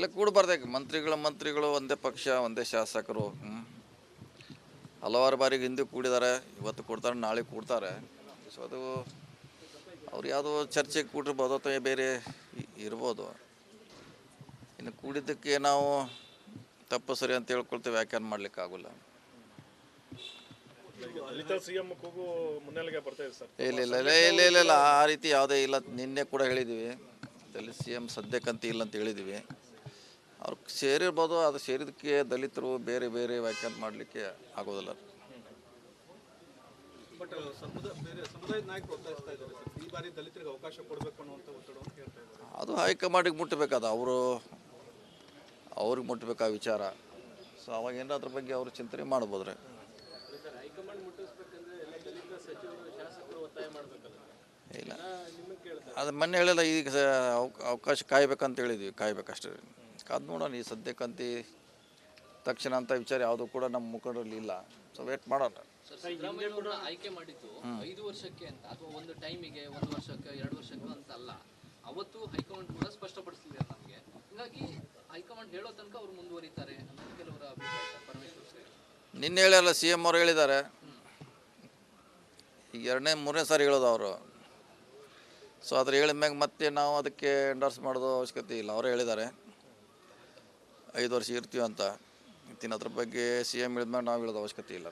ಇಲ್ಲ ಕೂಡಬಾರ್ದು ಮಂತ್ರಿಗಳ ಮಂತ್ರಿಗಳು ಒಂದೇ ಪಕ್ಷ ಒಂದೇ ಶಾಸಕರು. ಹಲವಾರು ಬಾರಿಗೆ ಹಿಂದೆ ಕೂಡಿದ್ದಾರೆ ಇವತ್ತು ಕೊಡ್ತಾರೆ ನಾಳೆ ಕೂಡ್ತಾರೆ. ಸೊ ಅದು ಅವ್ರು ಯಾವುದೋ ಚರ್ಚೆಗೆ ಕೂಡಿರ್ಬೋದು ಅಥವಾ ಬೇರೆ ಇರ್ಬೋದು. ಇನ್ನು ಕೂಡಿದ್ದಕ್ಕೆ ನಾವು ತಪ್ಪು ಸರಿ ಅಂತ ಹೇಳ್ಕೊಳ್ತೇವೆ ವ್ಯಾಖ್ಯಾನ ಮಾಡ್ಲಿಕ್ಕೆ ಆಗೋಲ್ಲ. ದಲಿತ ಸಿಎಂ ಕೂಗು ಮುನ್ನೆಲೆಗೆ ಬರ್ತಾ ಸರ್. ಇಲ್ಲ ಇಲ್ಲ ಇಲ್ಲ ಇಲ್ಲ ಇಲ್ಲ ಇಲ್ಲ ಆ ರೀತಿ ಯಾವುದೇ ಇಲ್ಲ. ನಿನ್ನೆ ಕೂಡ ಹೇಳಿದ್ದೀವಿ ಸಿ ಎಂ ಸದ್ಯಕ್ಕಂತ ಇಲ್ಲ ಅಂತ ಹೇಳಿದ್ದೀವಿ ಅವ್ರು ಸೇರಿರ್ಬೋದು ಅದು ಸೇರಿದಕ್ಕೆ ದಲಿತರು ಬೇರೆ ಬೇರೆ ವ್ಯಾಖ್ಯಾನ ಮಾಡಲಿಕ್ಕೆ ಆಗೋದಿಲ್ಲ. ಬಟ್ ಸಮುದಾಯ ಬೇರೆ ಸಮುದಾಯದ ನಾಯಕರು ಒತ್ತಾಯಿಸ್ತಾ ಇದ್ದಾರೆ ಸರ್. ಈ ಬಾರಿ ದಲಿತರಿಗೆ ಅವಕಾಶ ಕೊಡಬೇಕು ಅನ್ನುವಂಥ ಒತ್ತಡವನ್ನು ಹೇಳ್ತಾ ಇದ್ದಾರೆ. ಅದು ಹೈಕಮಾಂಡಿಗೆ ಮುಟ್ಟಬೇಕಾದ ಅವರು ಅವ್ರಿಗೆ ಮುಟ್ಟಬೇಕು ಆ ವಿಚಾರ. ಸೊ ಅವಾಗ ಏನಾರ ಅದ್ರ ಬಗ್ಗೆ ಅವರು ಚಿಂತನೆ ಮಾಡ್ಬೋದ್ರಿ. ಇಲ್ಲ. ಅದು ಮೊನ್ನೆ ಹೇಳಿಲ್ಲ ಈಗ ಅವಕಾಶ ಕಾಯ್ಬೇಕಂತ ಹೇಳಿದ್ವಿ. ಕಾಯ್ಬೇಕಷ್ಟೇ. ಕಾದು ನೋಡೋಣ ಈ ಸದ್ಯಕ್ಕಂತಿ ತಕ್ಷಣ ಅಂತ ವಿಚಾರ ಯಾವುದು ಕೂಡ ನಮ್ಮ ಮುಖಂಡರಲ್ಲಿ ಇಲ್ಲ. ಸೊ ವೇಟ್ ಮಾಡೋಣ. ಆಯ್ಕೆ ಮಾಡಿದ್ದು ಐದು ವರ್ಷಕ್ಕೆ ಅಂತ ಅಥವಾ ಒಂದು ಟೈಮಿಗೆ ಒಂದು ವರ್ಷಕ್ಕೆ ಎರಡು ವರ್ಷಕ್ಕೆ ಅಂತ ಅಲ್ಲ ಅವತ್ತು ಹೈಕಮಾಂಡ್ ಕೂಡ ಸ್ಪಷ್ಟಪಡಿಸಿದೆ ನಮಗೆ. ಹೀಗಾಗಿ ಹೈಕಮಾಂಡ್ ಹೇಳೋ ತನಕ ಅವರು ಮುಂದುವರಿತಾರೆ ಕೆಲವರ ನಿನ್ನೆ ಹೇಳಲ್ಲ ಸಿ ಎಂ ಅವರು ಹೇಳಿದ್ದಾರೆ. ಈಗ ಎರಡನೇ ಮೂರನೇ ಸಾರಿ ಹೇಳೋದು ಅವರು. ಸೊ ಅದ್ರ ಹೇಳಿದ ಮ್ಯಾಗ ಮತ್ತೆ ನಾವು ಅದಕ್ಕೆ ಎಂಡರ್ಸ್ ಮಾಡೋದು ಅವಶ್ಯಕತೆ ಇಲ್ಲ. ಅವ್ರು ಹೇಳಿದ್ದಾರೆ. ಐದು ವರ್ಷ ಇರ್ತೀವಿ ಅಂತ. ಇತ್ತಿನ ಅದ್ರ ಬಗ್ಗೆ ಸಿ ಎಂ ಹೇಳಿದ್ಮೇಲೆ ನಾವು ಹೇಳೋದು ಅವಶ್ಯಕತೆ ಇಲ್ಲ.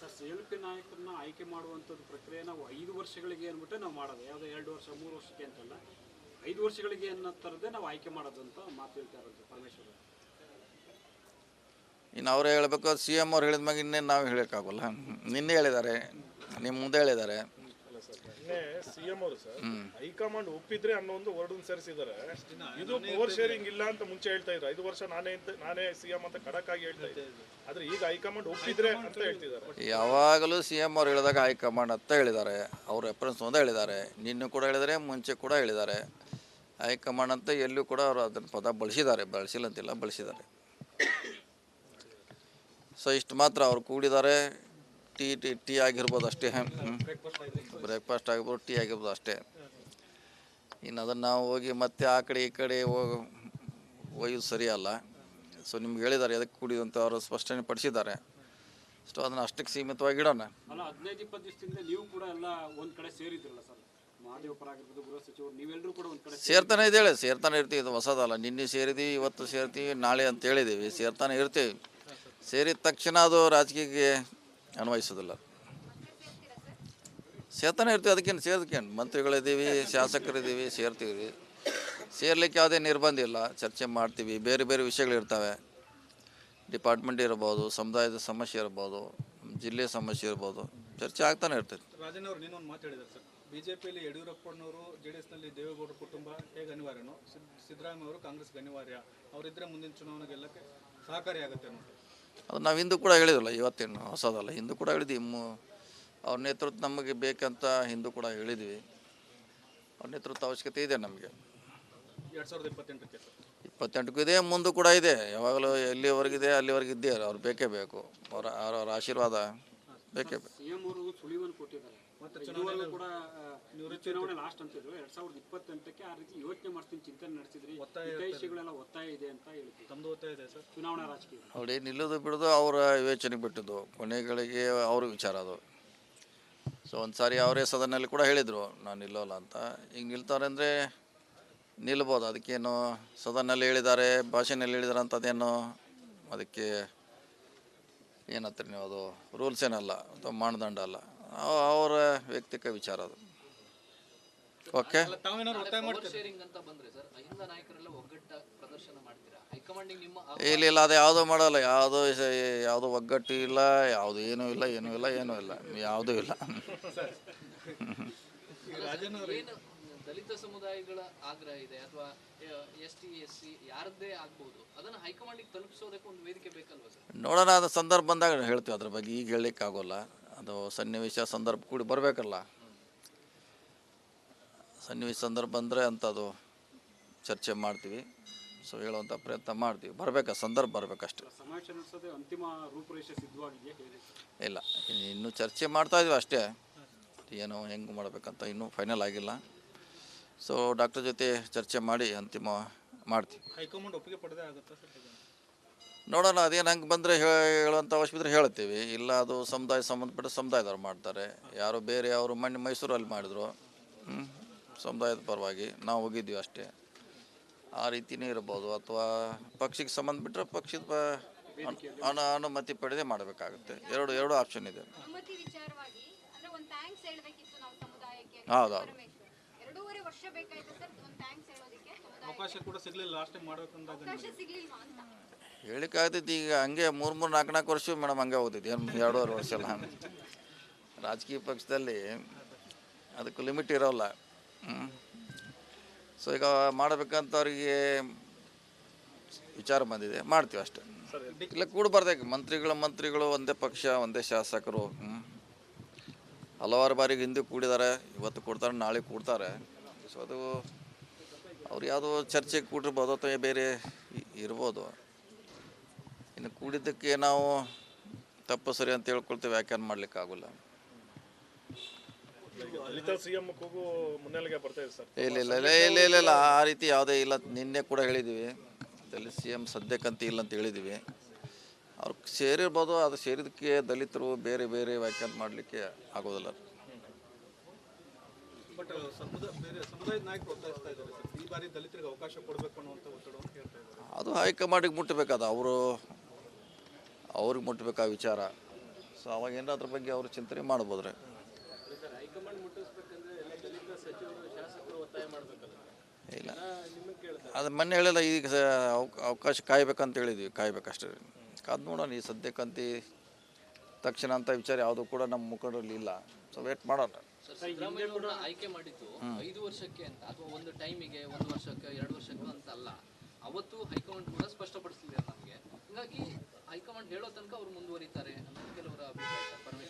ಸರ್ ಸಿ ಎಲ್ ಪಿ ನಾಯಕರನ್ನ ಆಯ್ಕೆ ಮಾಡುವಂಥದ್ದು ಪ್ರಕ್ರಿಯೆ ನಾವು ಐದು ವರ್ಷಗಳಿಗೆ ಅಂದ್ಬಿಟ್ಟು ನಾವು ಮಾಡೋದು. ಯಾವುದೋ ಎರಡು ವರ್ಷ ಮೂರು ವರ್ಷಕ್ಕೆ ಅಂತಲ್ಲ. ಐದು ವರ್ಷಗಳಿಗೆ ಅನ್ನೋ ಥರದ್ದೇ ನಾವು ಆಯ್ಕೆ ಮಾಡೋದು ಅಂತ ಮಾತು ಹೇಳ್ತಾ ಇರೋದು ಪರಮೇಶ್ವರ್ ಇನ್ನು ಅವರೇ ಹೇಳಬೇಕು ಸಿ ಎಂ ಅವ್ರು ಹೇಳಿದ ಮ್ಯಾಗ ಇನ್ನೇನು ನಾವು ಹೇಳೋಕ್ಕಾಗಲ್ಲ. ನಿನ್ನೆ ಹೇಳಿದ್ದಾರೆ ನಿಮ್ಮ ಮುಂದೆ ಹೇಳಿದ್ದಾರೆ. ನಿನ್ನೆ ಸಿಎಂ ಅವರು ಸರ್ ಹೈಕಮಾಂಡ್ ಒಪ್ಪಿದ್ರೆ ಅನ್ನೋ ಒಂದು ವರ್ಡ್ ಸೇರಿಸಿದ್ದಾರೆ. ಇದು ಪವರ್ ಶೇರಿಂಗ್ ಇಲ್ಲ ಅಂತ ಮುಂಚೆ ಹೇಳ್ತಾ ಇದ್ರು. ಐದು ವರ್ಷ ನಾನೇ ಅಂತ ನಾನೇ ಸಿಎಂ ಅಂತ ಖಡಕ್ ಆಗಿ ಹೇಳ್ತಾ ಇದ್ದೆ ಆದ್ರೆ ಈಗ ಹೈಕಮಾಂಡ್ ಒಪ್ಪಿದ್ರೆ ಅಂತ ಹೇಳ್ತಿದ್ದಾರೆ. ಯಾವಾಗಲೂ ಸಿಎಂ ಎಂ ಅವ್ರು ಹೇಳಿದಾಗ ಹೈಕಮಾಂಡ್ ಅಂತ ಹೇಳಿದ್ದಾರೆ. ಅವ್ರ ರೆಫರೆನ್ಸ್ ಒಂದೇ ಹೇಳಿದ್ದಾರೆ. ನಿನ್ನೂ ಕೂಡ ಹೇಳಿದರೆ ಮುಂಚೆ ಕೂಡ ಹೇಳಿದ್ದಾರೆ. ಹೈಕಮಾಂಡ್ ಅಂತ ಎಲ್ಲೂ ಕೂಡ ಅವರು ಅದನ್ನು ಪದ ಬಳಸಿದ್ದಾರೆ. ಬಳಸಿಲ್ಲ ಅಂತಿಲ್ಲ ಬಳಸಿದ್ದಾರೆ. ಸೊ ಇಷ್ಟು ಮಾತ್ರ ಅವ್ರು ಕೂಡಿದ್ದಾರೆ. ಟೀ ಟೀ ಟೀ ಆಗಿರ್ಬೋದು ಅಷ್ಟೇ. ಬ್ರೇಕ್ಫಾಸ್ಟ್ ಆಗಿರ್ಬೋದು ಟೀ ಆಗಿರ್ಬೋದು ಅಷ್ಟೇ. ಇನ್ನು ಅದನ್ನು ನಾವು ಹೋಗಿ ಮತ್ತೆ ಆ ಕಡೆ ಈ ಕಡೆ ಹೋಗಿ ಒಯ್ಯೋದು ಸರಿಯಲ್ಲ ಸೊ ನಿಮ್ಗೆ ಹೇಳಿದ್ದಾರೆ ಅದಕ್ಕೆ ಕೂಡಿದ್ದು ಅಂತ ಅವರು ಸ್ಪಷ್ಟನೆ ಪಡಿಸಿದ್ದಾರೆ. ಸೊ ಅದನ್ನು ಅಷ್ಟಕ್ಕೆ ಸೀಮಿತವಾಗಿ ಇಡೋಣ. ಅಲ್ಲ ಹದಿನೈದು ಇಪ್ಪತ್ತು ದಿವಸದಿಂದ ನೀವು ಕೂಡ ಎಲ್ಲ ಒಂದು ಕಡೆ ಸೇರಿದ್ರಲ್ಲ ಸರ್? ಸೇರ್ತಾನೆ ಇದ್ದೇಳೆ ಸೇರ್ತಾನೆ ಇರ್ತೀವಿ ಇದು ಹೊಸದಲ್ಲ. ನಿನ್ನೆ ಸೇರಿದ್ದೀವಿ ಇವತ್ತು ಸೇರ್ತೀವಿ ನಾಳೆ ಅಂತ ಹೇಳಿದ್ದೀವಿ ಸೇರ್ತಾನೆ ಇರ್ತೀವಿ. ಸೇರಿದ ತಕ್ಷಣ ಅದು ರಾಜಕೀಯಕ್ಕೆ ಅನ್ವಯಿಸೋದಿಲ್ಲ. ಸೇರ್ತಾನೆ ಇರ್ತೀವಿ, ಅದಕ್ಕೇನು, ಸೇರ್ದಕ್ಕೇನು? ಮಂತ್ರಿಗಳಿದ್ದೀವಿ ಶಾಸಕರಿದ್ದೀವಿ ಸೇರ್ತೀವಿ. ಸೇರ್ಲಿಕ್ಕೆ ಯಾವುದೇ ನಿರ್ಬಂಧ ಇಲ್ಲ. ಚರ್ಚೆ ಮಾಡ್ತೀವಿ, ಬೇರೆ ಬೇರೆ ವಿಷಯಗಳಿರ್ತವೆ ಡಿಪಾರ್ಟ್ಮೆಂಟ್ ಇರ್ಬೋದು, ಸಮುದಾಯದ ಸಮಸ್ಯೆ ಇರ್ಬೋದು, ಜಿಲ್ಲೆ ಸಮಸ್ಯೆ ಇರ್ಬೋದು, ಚರ್ಚೆ ಆಗ್ತಾನೆ ಇರ್ತೈತಿ ರಾಜನ್ ಅವರು, ನೀನೊಂದು ಮಾತು ಸರ್. ಬಿಜೆಪಿಯಲ್ಲಿ ಯಡಿಯೂರಪ್ಪನವರು ಜೆ ಡಿ ಎಸ್ನಲ್ಲಿ ದೇವೇಗೌಡ ಕುಟುಂಬ ಹೇಗೆ ಅನಿವಾರ್ಯನೋ, ಸಿದ್- ಸಿದ್ದರಾಮಯ್ಯ ಅವರು ಕಾಂಗ್ರೆಸ್ಗೆ ಅನಿವಾರ್ಯ. ಅವರಿದ್ದರೆ ಮುಂದಿನ ಚುನಾವಣೆ ಗೆಲ್ಲಕ್ಕೆ ಸಹಕಾರಿಯಾಗುತ್ತೆ ಅನ್ನೋದು. ಅದು ನಾವು ಹಿಂದೂ ಕೂಡ ಹೇಳಿದ್ರಲ್ಲ ಇವತ್ತೇನು ಹೊಸದಲ್ಲ. ಹಿಂದೂ ಕೂಡ ಹೇಳಿದ್ವಿ. ಮು ಅವ್ರ ನೇತೃತ್ವ ನಮಗೆ ಬೇಕಂತ ಹಿಂದೂ ಕೂಡ ಹೇಳಿದ್ವಿ. ಅವ್ರ ನೇತೃತ್ವ ಅವಶ್ಯಕತೆ ಇದೆ ನಮಗೆ. ಎರಡು ಸಾವಿರದ ಇಪ್ಪತ್ತೆಂಟಕ್ಕೆ. ಸರ್ ಇಪ್ಪತ್ತೆಂಟಕ್ಕೂ ಇದೆ ಮುಂದೂ ಕೂಡ ಇದೆ. ಯಾವಾಗಲೂ ಎಲ್ಲಿವರೆಗಿದೆ ಅಲ್ಲಿವರೆಗೆ ಇದ್ದೇ ಅವ್ರು ಬೇಕೇ ಬೇಕು. ಅವರ ಅವರ ಆಶೀರ್ವಾದ ಬೇಕೇ ಬೇಕು. ಮತ್ತೆ ಚುನಾವಣೆ ಕೂಡ ಚುನಾವಣೆ ಲಾಸ್ಟ್ ಅಂತಿದ್ರು ಎರಡ್ ಸಾವಿರದ ಇಪ್ಪತ್ತೆಂಟಕ್ಕೆ ಆ ರೀತಿ ಯೋಚನೆ ಮಾಡ್ತೀನಿ ಚಿಂತನೆ ನಡೆಸಿದ್ರಿ ಹಿತೈಷಿಗಳೆಲ್ಲ ಒತ್ತಾಯ ಇದೆ ಅಂತ ಹೇಳ್ತೀವಿ ತಮ್ಮದು ಒತ್ತಾಯ ಇದೆ ಸರ್? ಚುನಾವಣಾ ರಾಜಕೀಯ. ನೋಡಿ ನಿಲ್ಲೋದು ಬಿಡೋದು ಅವರ ವಿವೇಚನೆ ಬಿಟ್ಟಿದ್ದು. ಕೊನೆಗಳಿಗೆ ಅವ್ರ ವಿಚಾರ ಅದು. ಸೊ ಒಂದು ಸಾರಿ ಅವರೇ ಸದನಲ್ಲಿ ಕೂಡ ಹೇಳಿದರು ನಾನು ನಿಲ್ಲೋಲ್ಲ ಅಂತ. ಈಗ ನಿಲ್ತಾರೆ ಅಂದರೆ ನಿಲ್ಬೋದು. ಅದಕ್ಕೇನು ಸದನಲ್ಲಿ ಹೇಳಿದ್ದಾರೆ ಭಾಷೆನಲ್ಲಿ ಹೇಳಿದಾರೆ ಅಂತ ಅದೇನು ಅದಕ್ಕೆ ಏನಂತೀರಿ ನೀವು ಅದು ರೂಲ್ಸ್ ಏನಲ್ಲ ಅಥವಾ ಮಾನದಂಡ ಅಲ್ಲ. ಅವರ ವ್ಯಕ್ತಿಕ ವಿಚಾರ ಅದು. ಓಕೆ ಇಲ್ಲಿಲ್ಲ ಒತ್ತಾಯ ಮಾಡ್ತೀರಾ? ಶೇರಿಂಗ್ ಅಂತ ಬಂದ್ರೆ ಸರ್ ಅಹಿಂದ ನಾಯಕರೆಲ್ಲ ಒಗ್ಗಟ್ಟ ಪ್ರದರ್ಶನ ಮಾಡ್ತೀರಾ? ಹೈಕಮಾಂಡಿಗೆ ನಿಮ್ಮ ಇಲ್ಲ ಇಲ್ಲ ಅದು ಯಾವುದೂ ಮಾಡಲ್ಲ. ಯಾವುದು ಯಾವುದು ಒಗ್ಗಟ್ಟು ಇಲ್ಲ ಯಾವುದು ಏನೂ ಇಲ್ಲ ಏನೂ ಇಲ್ಲ ಏನೂ ಇಲ್ಲ. ಯಾವುದೂ ಇಲ್ಲ. ದಲಿತ ಸಮುದಾಯಗಳ ಆಗ್ರಹ ಇದೆ ಅಥವಾ ಎಸ್ ಟಿ ಎಸ್ ಸಿ ಯಾರದ್ದೇ ಆಗ್ಬೋದು ಅದನ್ನ ಹೈಕಮಾಂಡಿಗೆ ತಲುಪಿಸೋದಕ್ಕೆ ಒಂದು ವೇದಿಕೆ ಬೇಕಲ್ವಾ ಸರ್? ನೋಡೋಣ ಅದು ಸಂದರ್ಭ ಬಂದಾಗ ಹೇಳ್ತೀವಿ ಅದ್ರ ಬಗ್ಗೆ. ಈಗ ಹೇಳಲಿಕ್ಕೆ ಆಗೋಲ್ಲ ಅದು ಸನ್ನಿವೇಶ ಸಂದರ್ಭ ಕೂಡಿ ಬರಬೇಕಲ್ಲ. ಸನ್ನಿವೇಶ ಸಂದರ್ಭ ಬಂದರೆ ಅಂಥದ್ದು ಚರ್ಚೆ ಮಾಡ್ತೀವಿ. ಸೊ ಹೇಳುವಂಥ ಪ್ರಯತ್ನ ಮಾಡ್ತೀವಿ. ಬರಬೇಕು? ಸಂದರ್ಭ ಬರಬೇಕಷ್ಟೆ. ಅಂತಿಮ ರೂಪುರೇಷೆ ಇಲ್ಲ ಇನ್ನೂ ಚರ್ಚೆ ಮಾಡ್ತಾ ಇದೀವಿ ಅಷ್ಟೇ. ಏನೋ ಹೆಂಗೆ ಮಾಡಬೇಕಂತ ಇನ್ನೂ ಫೈನಲ್ ಆಗಿಲ್ಲ. ಸೊ ಡಾಕ್ಟರ್ ಜೊತೆ ಚರ್ಚೆ ಮಾಡಿ ಅಂತಿಮ ಮಾಡ್ತೀವಿ. ಹೈಕಮಾಂಡ್ ಒಪ್ಪಿಗೆ ಪಡೆದೇ ಆಗುತ್ತಾ? ನೋಡೋಣ ಅದೇನು ಹಂಗೆ ಬಂದರೆ ಹೇಳುವಂಥ ಅವಶ್ಯಕತೆ ಹೇಳ್ತೀವಿ. ಇಲ್ಲ ಅದು ಸಮುದಾಯ ಸಂಬಂಧಪಟ್ಟ ಸಮುದಾಯದವ್ರು ಮಾಡ್ತಾರೆ. ಯಾರು ಬೇರೆ ಅವರು ಮಣ್ಣು ಮೈಸೂರಲ್ಲಿ ಮಾಡಿದ್ರು? ಸಮುದಾಯದ ಪರವಾಗಿ ನಾವು ಹೋಗಿದ್ವಿ ಅಷ್ಟೇ. ಆ ರೀತಿನೇ ಇರ್ಬೋದು. ಅಥವಾ ಪಕ್ಷಕ್ಕೆ ಸಂಬಂಧಪಟ್ಟರೆ ಪಕ್ಷದ ಪ- ಅನು- ಅನು ಅನುಮತಿ ಪಡೆದೇ ಮಾಡಬೇಕಾಗುತ್ತೆ. ಎರಡು ಎರಡು ಆಪ್ಷನ್ ಇದೆ. ಅನುಮತಿ ವಿಚಾರವಾಗಿ ಅಂದ್ರೆ ಒಂದು ಥ್ಯಾಂಕ್ಸ್ ಹೇಳ್ಬೇಕಿತ್ತು ನಾವು ಸಮುದಾಯಕ್ಕೆ. ಹೌದೌದು ಪರಮೇಶ್ವರ್. ಎರಡೂವರೆ ಸರ್? ಒಂದು ಥ್ಯಾಂಕ್ಸ್ ಹೇಳೋದಕ್ಕೆ ಅವಕಾಶ ಕೂಡ ಸಿಗ್ಲಿಲ್ಲ ಲಾಸ್ಟ್ ಟೈಮ್ ಹೇಳಿಕಾಗ್ತೈತಿ ಈಗ ಹಂಗೆ ಮೂರು ಮೂರು, ನಾಲ್ಕು ನಾಲ್ಕು ವರ್ಷ ಮೇಡಮ್ ಹಂಗೆ ಹೋಗ್ತೈತಿ. ಏನು ಎರಡೂವರೆ ವರ್ಷ ಅಲ್ಲ. ರಾಜಕೀಯ ಪಕ್ಷದಲ್ಲಿ ಅದಕ್ಕೆ ಲಿಮಿಟ್ ಇರೋಲ್ಲ. ಸೊ ಈಗ ಮಾಡಬೇಕಂತ ಅವರಿಗೆ ವಿಚಾರ ಬಂದಿದೆ. ಮಾಡ್ತೀವಿ ಅಷ್ಟೇ. ಇಲ್ಲ ಕೂಡಬಾರ್ದು ಮಂತ್ರಿಗಳ, ಮಂತ್ರಿಗಳು, ಒಂದೇ ಪಕ್ಷ, ಒಂದೇ ಶಾಸಕರು. ಹಲವಾರು ಬಾರಿಗೆ ಹಿಂದೆ ಕೂಡಿದ್ದಾರೆ. ಇವತ್ತು ಕೊಡ್ತಾರೆ, ನಾಳೆ ಕೂಡ್ತಾರೆ. ಸೊ ಅದು ಅವ್ರು ಯಾವುದೋ ಚರ್ಚೆಗೆ ಕೂಡಿರ್ಬೋದು ಅಥವಾ ಬೇರೆ ಇರ್ಬೋದು. ಇನ್ನು ಕೂಡಿದ್ದಕ್ಕೆ ನಾವು ತಪ್ಪು ಸರಿ ಅಂತ ಹೇಳ್ಕೊಳ್ತೇವೆ ವ್ಯಾಖ್ಯಾನ ಮಾಡ್ಲಿಕ್ಕೆ ಆಗೋಲ್ಲ. ದಲಿತ ಸಿಎಂ ಕೂಗು ಮುನ್ನೆಲೆಗೆ ಬರ್ತಾ ಸರ್. ಇಲ್ಲ ಇಲ್ಲ ಇಲ್ಲ ಇಲ್ಲ ಇಲ್ಲ ಇಲ್ಲ ಆ ರೀತಿ ಯಾವುದೇ ಇಲ್ಲ ನಿನ್ನೆ ಕೂಡ ಹೇಳಿದ್ದೀವಿ ದಲಿತ ಸಿ ಎಂ ಸದ್ಯಕ್ಕಂತ ಇಲ್ಲ ಅಂತ ಹೇಳಿದ್ದೀವಿ ಅವ್ರು ಸೇರಿರ್ಬೋದು ಅದು ಸೇರಿದಕ್ಕೆ ದಲಿತರು ಬೇರೆ ಬೇರೆ ವ್ಯಾಖ್ಯಾನ ಮಾಡಲಿಕ್ಕೆ ಆಗೋದಿಲ್ಲ. ಬಟ್ ಸಮುದಾಯ ಬೇರೆ ಸಮುದಾಯದ ನಾಯಕರು ಒತ್ತಾಯಿಸ್ತಾ ಇದ್ದಾರೆ ಸರ್. ಈ ಬಾರಿ ದಲಿತರಿಗೆ ಅವಕಾಶ ಕೊಡಬೇಕು ಅನ್ನುವಂಥ ಒತ್ತಡವನ್ನು ಹೇಳ್ತಾ ಇದ್ದಾರೆ. ಅದು ಹೈಕಮಾಂಡಿಗೆ ಮುಟ್ಟಬೇಕಾದ ಅವರು ಅವ್ರಿಗೆ ಮುಟ್ಟಬೇಕು ಆ ವಿಚಾರ. ಸೊ ಅವಾಗ ಏನಾರ ಅದ್ರ ಬಗ್ಗೆ ಅವರು ಚಿಂತನೆ ಮಾಡ್ಬೋದ್ರೆ. ಇಲ್ಲ. ಅದು ಮೊನ್ನೆ ಹೇಳಿಲ್ಲ ಈಗ ಅವಕಾಶ ಕಾಯ್ಬೇಕಂತ ಹೇಳಿದ್ವಿ ಕಾಯ್ಬೇಕಷ್ಟೇ. ಕಾದ್ ನೋಡೋಣ ಈ ಸದ್ಯಕ್ಕಂತ ತಕ್ಷಣ ಅಂತ ವಿಚಾರ ಯಾವುದು ಕೂಡ ನಮ್ಮ ಮುಖಂಡರಲ್ಲಿ ಇಲ್ಲ. ಸೊ ವೇಟ್ ಮಾಡೋಣ. ಆಯ್ಕೆ ಮಾಡಿದ್ದು ಐದು ವರ್ಷಕ್ಕೆ ಅಂತ ಅಥವಾ ಒಂದು ಟೈಮಿಗೆ ಒಂದು ವರ್ಷಕ್ಕೆ ಎರಡು ವರ್ಷಕ್ಕೆ ಅಂತ ಅಲ್ಲ. ಅವತ್ತು ಹೈಕಮಾಂಡ್ ಕೂಡ ಸ್ಪಷ್ಟಪಡಿಸಿದೆ ನಮಗೆ. ಹೀಗಾಗಿ ಹೈಕಮಾಂಡ್ ಹೇಳೋ ತನಕ ಅವರು ಮುಂದುವರಿತಾರೆ ಅಂತ ಕೆಲವರ ಅಭಿಪ್ರಾಯ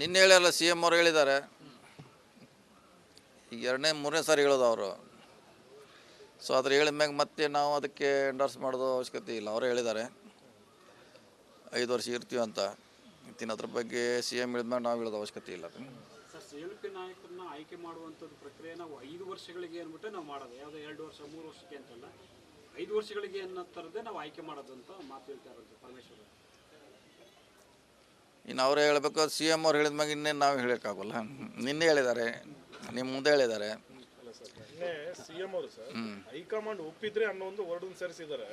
ನಿನ್ನೆ ಹೇಳಲ್ಲ ಸಿ ಎಂ ಅವ್ರು ಹೇಳಿದ್ದಾರೆ. ಈಗ ಎರಡನೇ ಮೂರನೇ ಸಾರಿ ಹೇಳೋದು ಅವರು. ಸೊ ಅದ್ರ ಹೇಳಿದ ಮ್ಯಾಗ ಮತ್ತೆ ನಾವು ಅದಕ್ಕೆ ಎಂಡರ್ಸ್ ಮಾಡೋದು ಅವಶ್ಯಕತೆ ಇಲ್ಲ. ಅವರೇ ಹೇಳಿದ್ದಾರೆ. ಐದು ವರ್ಷ ಇರ್ತೀವಿ ಅಂತ. ಇತ್ತಿನ ಅದ್ರ ಬಗ್ಗೆ ಸಿ ಎಂ ಹೇಳಿದ್ಮ್ಯಾಗ ನಾವು ಹೇಳೋದು ಅವಶ್ಯಕತೆ ಇಲ್ಲ. ಎಲ್ ನಾಯಕರನ್ನ ಆಯ್ಕೆ ಮಾಡುವಂಥದ್ದು ಪ್ರಕ್ರಿಯೆ ನಾವು ಐದು ವರ್ಷಗಳಿಗೆ ಅಂದ್ಬಿಟ್ಟು ನಾವು ಮಾಡೋದು. ಯಾವುದೋ ಎರಡು ವರ್ಷ ಮೂರು ವರ್ಷಕ್ಕೆ ಅಂತಲ್ಲ. ಐದು ವರ್ಷಗಳಿಗೆ ಅನ್ನೋ ಥರದ್ದೇ ನಾವು ಆಯ್ಕೆ ಮಾಡೋದು ಅಂತ ಮಾತು ಹೇಳ್ತಾ ಇರೋದು ಪರಮೇಶ್ವರ್ ಇನ್ನು ಅವರೇ ಹೇಳಬೇಕು ಸಿ ಎಂ ಅವ್ರು ಹೇಳಿದ ಮ್ಯಾಗ ಇನ್ನೇನು ನಾವು ಹೇಳೋಕ್ಕಾಗಲ್ಲ. ನಿನ್ನೆ ಹೇಳಿದ್ದಾರೆ ನಿಮ್ಮ ಮುಂದೆ ಹೇಳಿದ್ದಾರೆ. ಸಿಎಂ ಅವರು ಸರ್ ಹೈಕಮಾಂಡ್ ಒಪ್ಪಿದ್ರೆ ಅನ್ನೋ ಒಂದು ವರ್ಡ್ ಸೇರಿಸಿದ್ದಾರೆ.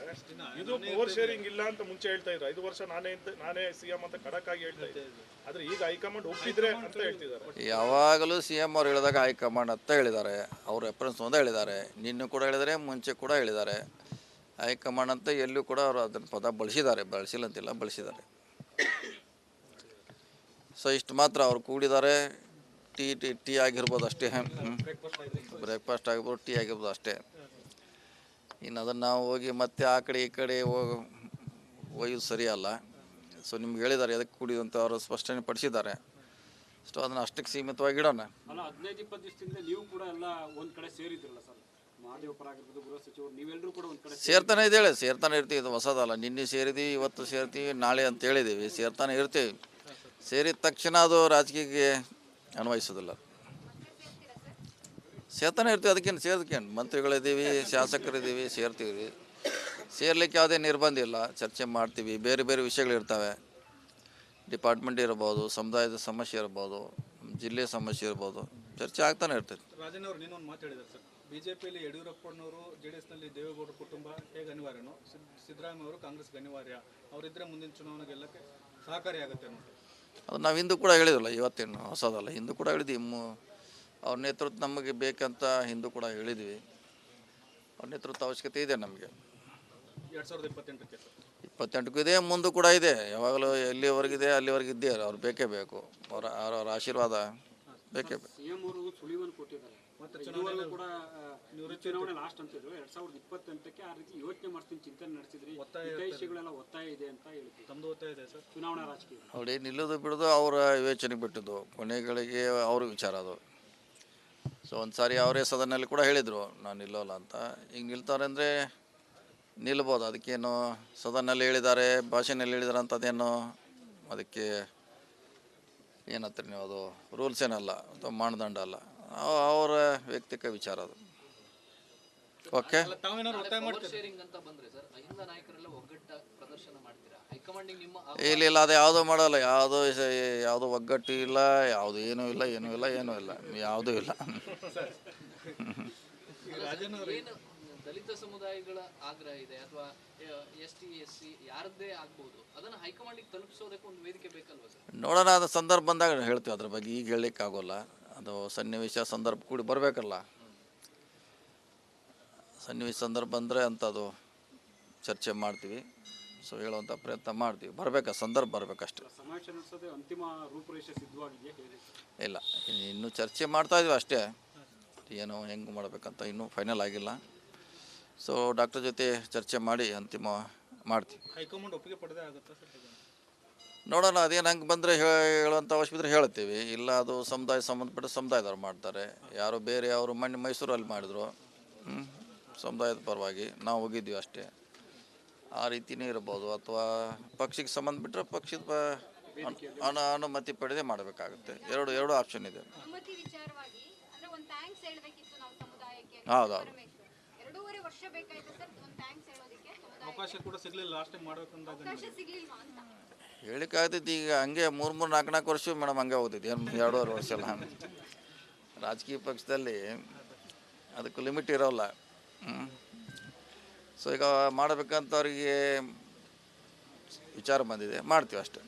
ಇದು ಪವರ್ ಶೇರಿಂಗ್ ಇಲ್ಲ ಅಂತ ಮುಂಚೆ ಹೇಳ್ತಾ ಇದ್ರು. ಐದು ವರ್ಷ ನಾನೇ ಅಂತ ನಾನೇ ಸಿಎಂ ಅಂತ ಖಡಕ್ ಆಗಿ ಹೇಳ್ತಾ ಇದ್ದೆ ಆದ್ರೆ ಈಗ ಹೈಕಮಾಂಡ್ ಒಪ್ಪಿದ್ರೆ ಅಂತ ಹೇಳ್ತಿದ್ದಾರೆ. ಯಾವಾಗಲೂ ಸಿ ಎಂ ಅವ್ರು ಹೇಳಿದಾಗ ಹೈಕಮಾಂಡ್ ಅಂತ ಹೇಳಿದ್ದಾರೆ. ಅವ್ರ ರೆಫರೆನ್ಸ್ ಒಂದೇ ಹೇಳಿದ್ದಾರೆ. ನಿನ್ನೆ ಕೂಡ ಹೇಳಿದರೆ ಮುಂಚೆ ಕೂಡ ಹೇಳಿದ್ದಾರೆ. ಹೈಕಮಾಂಡ್ ಅಂತ ಎಲ್ಲೂ ಕೂಡ ಅವರು ಅದನ್ನು ಪದ ಬಳಸಿದ್ದಾರೆ ಬಳಸಿಲ್ಲ ಅಂತಿಲ್ಲ ಬಳಸಿದ್ದಾರೆ. ಸೊ ಇಷ್ಟು ಮಾತ್ರ ಅವರು ಕೂಡಿದ್ದಾರೆ. ಟೀ ಟೀ ಟೀ ಆಗಿರ್ಬೋದು ಅಷ್ಟೇ. ಬ್ರೇಕ್ಫಾಸ್ಟ್ ಆಗಿರ್ಬೋದು ಟೀ ಆಗಿರ್ಬೋದು ಅಷ್ಟೇ. ಇನ್ನು ಅದನ್ನು ನಾವು ಹೋಗಿ ಮತ್ತೆ ಆ ಕಡೆ ಈ ಕಡೆ ಹೋಗಿ, ಒಯ್ಯೋದು ಸರಿಯಲ್ಲ ಸೊ ನಿಮ್ಗೆ ಹೇಳಿದ್ದಾರೆ ಅದಕ್ಕೆ ಕೂಡಿದ್ದು ಅಂತ ಅವರು ಸ್ಪಷ್ಟನೆ ಪಡಿಸಿದ್ದಾರೆ. ಸೊ ಅದನ್ನು ಅಷ್ಟಕ್ಕೆ ಸೀಮಿತವಾಗಿ ಇಡೋಣ. ಹದಿನೈದು, ಇಪ್ಪತ್ತು ದಿವಸದಿಂದ ನೀವು ಕೂಡ ಎಲ್ಲ ಒಂದು ಕಡೆ ಸೇರಿದ್ರಲ್ಲ ಸರ್? ಮಹಾದೇವಪುರ ಆಗಿರ್ಬೋದು ಗೃಹ ಸಚಿವರು ನೀವೆಲ್ಲರೂ ಕೂಡ ಒಂದ್ ಕಡೆ ಸೇರ್ತಾನೆ ಇದ್ದೇಳೆ ಸೇರ್ತಾನೆ ಇರ್ತೀವಿ ಇದು ಹೊಸದಲ್ಲ. ನಿನ್ನೆ ಸೇರಿದಿ ಇವತ್ತು ಸೇರ್ತೀವಿ ನಾಳೆ ಅಂತ ಹೇಳಿದೀವಿ. ಸೇರ್ತಾನೆ ಇರ್ತೀವಿ. ಸೇರಿದ ತಕ್ಷಣ ಅದು ರಾಜಕೀಯಕ್ಕೆ ಅನ್ವಯಿಸೋದಿಲ್ಲ. ಸೇರ್ತಾನೆ ಇರ್ತೀವಿ ಅದಕ್ಕೇನು ಸೇರ್ದಕ್ಕೇನು? ಮಂತ್ರಿಗಳಿದ್ದೀವಿ ಶಾಸಕರಿದ್ದೀವಿ ಸೇರ್ತೀವಿ. ಸೇರ್ಲಿಕ್ಕೆ ಯಾವುದೇ ನಿರ್ಬಂಧ ಇಲ್ಲ. ಚರ್ಚೆ ಮಾಡ್ತೀವಿ ಬೇರೆ ಬೇರೆ ವಿಷಯಗಳಿರ್ತವೆ. ಡಿಪಾರ್ಟ್ಮೆಂಟ್ ಇರ್ಬೋದು ಸಮುದಾಯದ ಸಮಸ್ಯೆ ಇರ್ಬೋದು ಜಿಲ್ಲೆ ಸಮಸ್ಯೆ ಇರ್ಬೋದು ಚರ್ಚೆ ಆಗ್ತಾನೆ ಇರ್ತೈತೆ ಬಿಜೆಪಿಯಲ್ಲಿ ಯಡಿಯೂರಪ್ಪನವರು ಜೆ ಡಿ ಎಸ್ನಲ್ಲಿ ದೇವೇಗೌಡರ ಕುಟುಂಬ ಹೇಗೆ ಅನಿವಾರ್ಯನೋ ಸಿದ್- ಸಿದ್ದರಾಮಯ್ಯ ಅವರು ಕಾಂಗ್ರೆಸ್ಗೆ ಅನಿವಾರ್ಯ. ಅವರಿದ್ದರೆ ಮುಂದಿನ ಚುನಾವಣೆ ಗೆಲ್ಲಕ್ಕೆ ಸಹಕಾರಿಯಾಗುತ್ತೆ ನೋಡಿ ಅದು ನಾವು ಹಿಂದೂ ಕೂಡ ಹೇಳಿದ್ರಲ್ಲ ಇವತ್ತೇನು ಹೊಸದಲ್ಲ ಹಿಂದೂ ಕೂಡ ಹೇಳಿದ್ವಿ. ಅವ್ರ ನೇತೃತ್ವ ನಮಗೆ ಬೇಕಂತ ಹಿಂದೂ ಕೂಡ ಹೇಳಿದ್ವಿ. ಅವ್ರ ನೇತೃತ್ವ ಅವಶ್ಯಕತೆ ಇದೆ ನಮಗೆ. ಎರಡು ಸಾವಿರದ ಇಪ್ಪತ್ತೆಂಟಕ್ಕೆ ಇಪ್ಪತ್ತೆಂಟಕ್ಕೂ ಇದೆ ಮುಂದೂ ಕೂಡ ಇದೆ. ಯಾವಾಗಲೂ ಎಲ್ಲಿವರೆಗಿದೆ ಅಲ್ಲಿವರೆಗೆ ಇದ್ದೇ ಅವ್ರು ಬೇಕೇ ಬೇಕು. ಅವರ ಅವರ ಆಶೀರ್ವಾದ ಬೇಕೇ ಬೇಕು. ಇದುವರೆಗೂ ಕೂಡ ಚುನಾವಣೆ ಲಾಸ್ಟ್ ಅಂತಿದ್ರು ಎರಡ್ ಸಾವಿರದ ಇಪ್ಪತ್ತೆಂಟಕ್ಕೆ ಆ ರೀತಿ ಯೋಚನೆ ಮಾಡ್ತೀನಿ ಚಿಂತನೆ ನಡೆಸಿದ್ರಿ. ಹಿತೈಷಿಗಳೆಲ್ಲ ಒತ್ತಾಯ ಇದೆ ಅಂತ ಹೇಳ್ತೀವಿ ತಮ್ಮದು ಒತ್ತಾಯ ಇದೆ ಸರ್? ಚುನಾವಣಾ ರಾಜಕೀಯ. ನೋಡಿ ನಿಲ್ಲೋದು ಬಿಡೋದು ಅವರ ವಿವೇಚನೆ ಬಿಟ್ಟಿದ್ದು. ಕೊನೆಗಳಿಗೆ ಅವ್ರ ವಿಚಾರ ಅದು. ಸೊ ಒಂದು ಸಾರಿ ಅವರೇ ಸದನಲ್ಲಿ ಕೂಡ ಹೇಳಿದರು ನಾನು ನಿಲ್ಲೋಲ್ಲ ಅಂತ. ಈಗ ನಿಲ್ತಾರೆ ಅಂದರೆ ನಿಲ್ಬೋದು. ಅದಕ್ಕೇನು ಸದನಲ್ಲಿ ಹೇಳಿದ್ದಾರೆ ಭಾಷೆನಲ್ಲಿ ಹೇಳಿದಾರೆ ಅಂತ ಅದೇನು ಅದಕ್ಕೆ ಏನಂತೀರಿ ನೀವು ಅದು ರೂಲ್ಸ್ ಏನಲ್ಲ ಅಥವಾ ಮಾನದಂಡ ಅಲ್ಲ. ಅವರ ವ್ಯಕ್ತಿಕ ವಿಚಾರ ಅದು. ಓಕೆ ತಾವೇನಾದ್ರು ಒತ್ತಾಯ ಪವರ್ ಶೇರಿಂಗ್ ಅಂತ ಬಂದ್ರೆ ಸರ್ ಅಹಿಂದ ನಾಯಕರೆಲ್ಲ ಒಗ್ಗಟ್ಟ ಪ್ರದರ್ಶನ ಮಾಡ್ತೀರಾ? ಹೈಕಮಾಂಡಿಂಗ್ ನಿಮ್ಮ ಇಲ್ಲ ಇಲ್ಲ ಅದು ಯಾವುದೂ ಮಾಡಲ್ಲ. ಯಾವುದು ಯಾವುದು ಒಗ್ಗಟ್ಟು ಇಲ್ಲ ಯಾವುದು ಏನೂ ಇಲ್ಲ ಏನೂ ಇಲ್ಲ ಏನೂ ಇಲ್ಲ. ಯಾವುದೂ ಇಲ್ಲ. ಏನು ದಲಿತ ಸಮುದಾಯಗಳ ಆಗ್ರಹ ಇದೆ ಅಥವಾ ಎಸ್ ಟಿ ಎಸ್ ಸಿ ಯಾರದ್ದೇ ಆಗ್ಬೋದು ಅದನ್ನ ಹೈಕಮಾಂಡಿಗೆ ತಲುಪಿಸೋದಕ್ಕೆ ಒಂದು ವೇದಿಕೆ ಬೇಕಲ್ವಾ ಸರ್? ನೋಡೋಣ ಅದು ಸಂದರ್ಭ ಬಂದಾಗ ಹೇಳ್ತೀವಿ ಅದ್ರ ಬಗ್ಗೆ. ಈಗ ಹೇಳಲಿಕ್ಕೆ ಆಗೋಲ್ಲ ಅದು ಸನ್ನಿವೇಶ ಸಂದರ್ಭ ಕೂಡಿ ಬರಬೇಕಲ್ಲ? ಸನ್ನಿವೇಶ ಸಂದರ್ಭ ಬಂದರೆ ಅಂಥದ್ದು ಚರ್ಚೆ ಮಾಡ್ತೀವಿ. ಸೊ ಹೇಳುವಂಥ ಪ್ರಯತ್ನ ಮಾಡ್ತೀವಿ. ಬರಬೇಕು? ಸಂದರ್ಭ ಬರಬೇಕಷ್ಟೇ. ಅಂತಿಮ ರೂಪುರೇಷೆ ಇಲ್ಲ ಇನ್ನೂ ಚರ್ಚೆ ಮಾಡ್ತಾ ಇದೀವಿ ಅಷ್ಟೇ. ಏನು ಹೆಂಗೆ ಮಾಡಬೇಕಂತ ಇನ್ನೂ ಫೈನಲ್ ಆಗಿಲ್ಲ. ಸೊ ಡಾಕ್ಟರ್ ಜೊತೆ ಚರ್ಚೆ ಮಾಡಿ ಅಂತಿಮ ಮಾಡ್ತೀವಿ. ಹೈಕಮಾಂಡ್ ಒಪ್ಪಿಗೆ ಪಡೆದೇ ಆಗುತ್ತಾ ಸರ್? ನೋಡೋಣ ಅದೇನು ಹಂಗೆ ಬಂದರೆ ಹೇಳುವಂಥ ಅವಶ್ಯಕತೆ ಹೇಳ್ತೀವಿ. ಇಲ್ಲ ಅದು ಸಮುದಾಯ ಸಂಬಂಧಪಟ್ಟ ಸಮುದಾಯದವ್ರು ಮಾಡ್ತಾರೆ. ಯಾರು ಬೇರೆ ಅವರು ಮಣ್ಣು ಮೈಸೂರಲ್ಲಿ ಮಾಡಿದ್ರು? ಸಮುದಾಯದ ಪರವಾಗಿ ನಾವು ಹೋಗಿದ್ವಿ ಅಷ್ಟೇ. ಆ ರೀತಿನೇ ಇರ್ಬೋದು. ಅಥವಾ ಪಕ್ಷಕ್ಕೆ ಸಂಬಂಧಪಟ್ಟರೆ ಪಕ್ಷದ ಪ- ಅನು- ಅನು ಅನುಮತಿ ಪಡೆದೇ ಮಾಡಬೇಕಾಗುತ್ತೆ. ಎರಡು ಎರಡು ಆಪ್ಷನ್ ಇದೆ. ಹೌದೌದು ವಿಚಾರವಾಗಿ ಅಂದ್ರೆ ಒಂದು ಥ್ಯಾಂಕ್ಸ್ ಹೇಳ್ಬೇಕಿತ್ತು ನಾವು ಸಮುದಾಯಕ್ಕೆ. ಹೌದು, ಹೌದು. ಪರಮೇಶ್ವರ್. ಎರಡೂವರೆ ವರ್ಷ ಬೇಕಾಯ್ತು ಸರ್ ಒಂದು ಥ್ಯಾಂಕ್ಸ್ ಹೇಳೋದಕ್ಕೆ ಅವಕಾಶ ಕೂಡ ಸಿಗ್ಲಿಲ್ಲ ಲಾಸ್ಟ್ ಟೈಮ್ ಮಾಡ್ಬೇಕಂದಾಗ. ಅವಕಾಶ ಆಗ್ತೈತಿ ಈಗ ಹಂಗೆ ಮೂರು ಮೂರು ನಾಲ್ಕು ನಾಲ್ಕು ವರ್ಷ ಮೇಡಮ್ ಹಂಗೆ ಹೋಗ್ತೈತಿ. ಏನು ಎರಡೂವರೆ ವರ್ಷ ಎಲ್ಲ ರಾಜಕೀಯ ಪಕ್ಷದಲ್ಲಿ ಅದಕ್ಕೆ ಲಿಮಿಟ್ ಇರೋಲ್ಲ. ಹ್ಞೂ ಸೊ ಈಗ ಮಾಡಬೇಕಂತ ಅವರಿಗೆ ವಿಚಾರ ಬಂದಿದೆ. ಮಾಡ್ತೀವಿ ಅಷ್ಟೇ.